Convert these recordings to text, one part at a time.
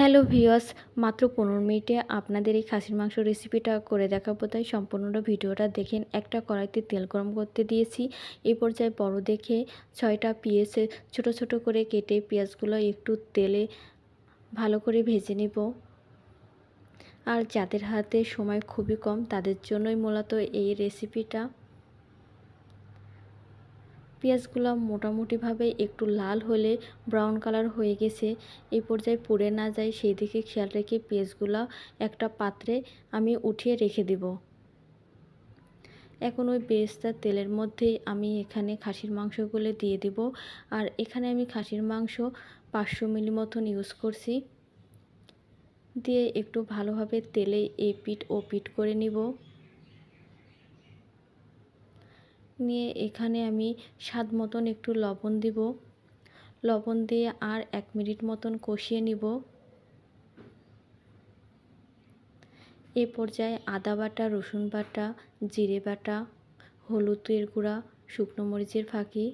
Hello ভিওস মাত্র পনেরো মিনিটে আপনাদের এই খাসির মাংস রেসিপিটা করে দেখাবো। তাই সম্পূর্ণটা ভিডিওটা দেখেন, একটা কড়াইতে তেল গরম করতে দিয়েছি। এই পর্যায়ে বড় দেখে ছয়টা পেঁয়াজ ছোট ছোট করে কেটে পেঁয়াজগুলো একটু তেলে ভালো করে ভেজে নিব। আর যাদের হাতে সময় খুবই কম, তাদের জন্যই মূলত এই রেসিপিটা পেঁয়াজগুলো মোটামুটিভাবে একটু লাল হলে ব্রাউন কালার হয়ে গেছে। এই পর্যায়ে পুড়ে না যায় সেই দিকে খেয়াল রেখে পেঁয়াজগুলো একটা পাত্রে আমি উঠিয়ে রেখে দেব। এখন ওই বেস্তার তেলের মধ্যেই আমি এখানে খাসির মাংসগুলো দিয়ে দেব। আর এখানে আমি খাসির মাংস পাঁচশো মিলি মতন ইউজ করছি। দিয়ে একটু ভালোভাবে তেলে এই পিঠ ও পিঠ করে নিব। নিয়ে এখানে আমি স্বাদ মতন একটু লবণ দিব। লবণ দিয়ে আর এক মিনিট মতন কষিয়ে নিব। এ পর্যায়ে আদা বাটা, রসুন বাটা, জিরে বাটা, হলুদের গুঁড়া, শুকনো মরিচের ফাঁকি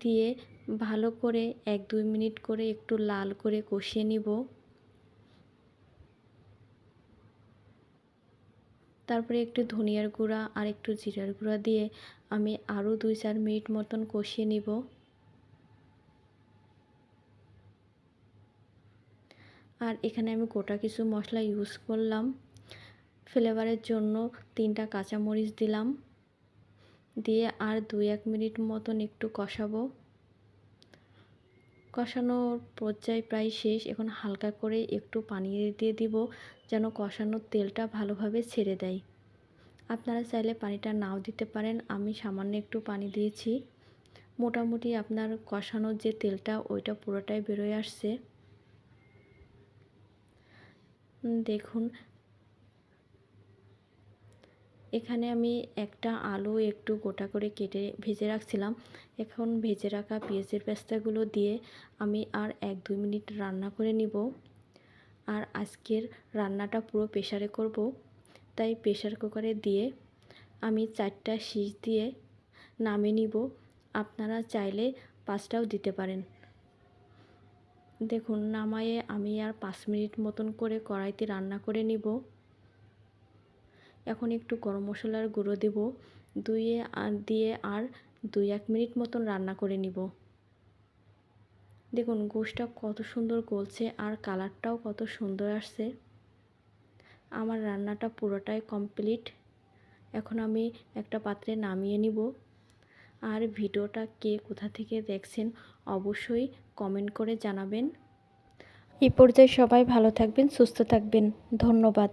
দিয়ে ভালো করে এক দুই মিনিট করে একটু লাল করে কষিয়ে নিব। তারপরে একটু ধনিয়ার গুঁড়া আর একটু জিরার গুঁড়া দিয়ে আমি আরও দুই চার মিনিট মতন কষিয়ে নিব। আর এখানে আমি গোটা কিছু মশলা ইউজ করলাম। ফ্লেভারের জন্য তিনটা কাঁচামরিচ দিলাম। দিয়ে আর দুই এক মিনিট মতন একটু কষাবো। কষানোর পর্যায় প্রায় শেষ। এখন হালকা করে একটু পানি দিয়ে দিব যেন কষানোর তেলটা ভালোভাবে ছেড়ে দেয়। আপনারা চাইলে পানিটা নাও দিতে পারেন। আমি সামান্য একটু পানি দিয়েছি। মোটামুটি আপনার কষানোর যে তেলটা, ওইটা পুরোটাই বেরোয় আসছে। দেখুন এখানে আমি একটা আলু একটু গোটা করে কেটে ভেজে রাখছিলাম। এখন ভেজে রাখা পেঁয়াজের পেস্তাগুলো দিয়ে আমি আর এক দুই মিনিট রান্না করে নিব। আর আজকের রান্নাটা পুরো প্রেশারে করব। তাই প্রেশার কুকারে দিয়ে আমি চারটা শীষ দিয়ে নামিয়ে নিব। আপনারা চাইলে পাঁচটাও দিতে পারেন। দেখুন, নামায়ে আমি আর পাঁচ মিনিট মতন করে কড়াইতে রান্না করে নিব। এখন একটু গরম মশলার গুঁড়ো দেব। দুইয়ে আর দিয়ে আর দুই এক মিনিট মতন রান্না করে নিব। দেখুন গোশটা কত সুন্দর গলছে আর কালারটাও কত সুন্দর আসছে। আমার রান্নাটা পুরোটাই কমপ্লিট। এখন আমি একটা পাত্রে নামিয়ে নিব। আর ভিডিওটা কে কোথা থেকে দেখছেন অবশ্যই কমেন্ট করে জানাবেন। এই পর্যায়ে সবাই ভালো থাকবেন, সুস্থ থাকবেন। ধন্যবাদ।